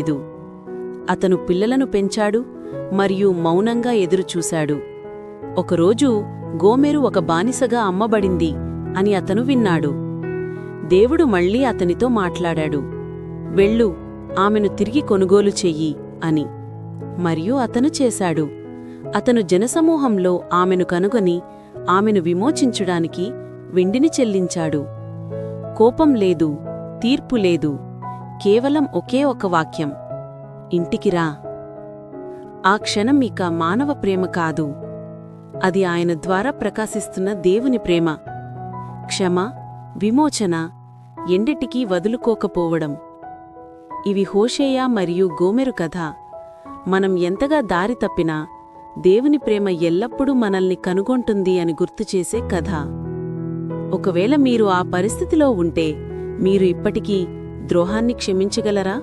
లేదు. అతను పిల్లలను పెంచాడు మరియు మౌనంగా ఎదురుచూశాడు. ఒకరోజు గోమెరు ఒక బానిసగా అమ్మబడింది అని అతను విన్నాడు. దేవుడు మళ్ళీ అతనితో మాట్లాడాడు. వెళ్ళు ఆమెను తిరిగి కొనుగోలు చెయ్యి అని. మరియు అతను చేశాడు. అతను జనసమూహంలో ఆమెను కనుగొని ఆమెను విమోచించుడానికి వెండిని చెల్లించాడు. కోపం లేదు తీర్పు లేదు. కేవలం ఒకే ఒక వాక్యం. ఇంటికిరా ఆ క్షణం ఇక మానవ ప్రేమ కాదు. అది ఆయన ద్వారా ప్రకాశిస్తున్న దేవుని ప్రేమ. క్షమ విమోచన ఎండిటికీ వదులుకోకపోవడం. ఇవి హోషేయ మరియు గోమెరు కథ. మనం ఎంతగా దారి తప్పినా దేవుని ప్రేమ ఎల్లప్పుడూ మనల్ని కనుగొంటుంది అని గుర్తుచేసే కథ. ఒకవేళ మీరు ఆ పరిస్థితిలో ఉంటే మీరు ఇప్పటికీ ద్రోహాన్ని క్షమించగలరా?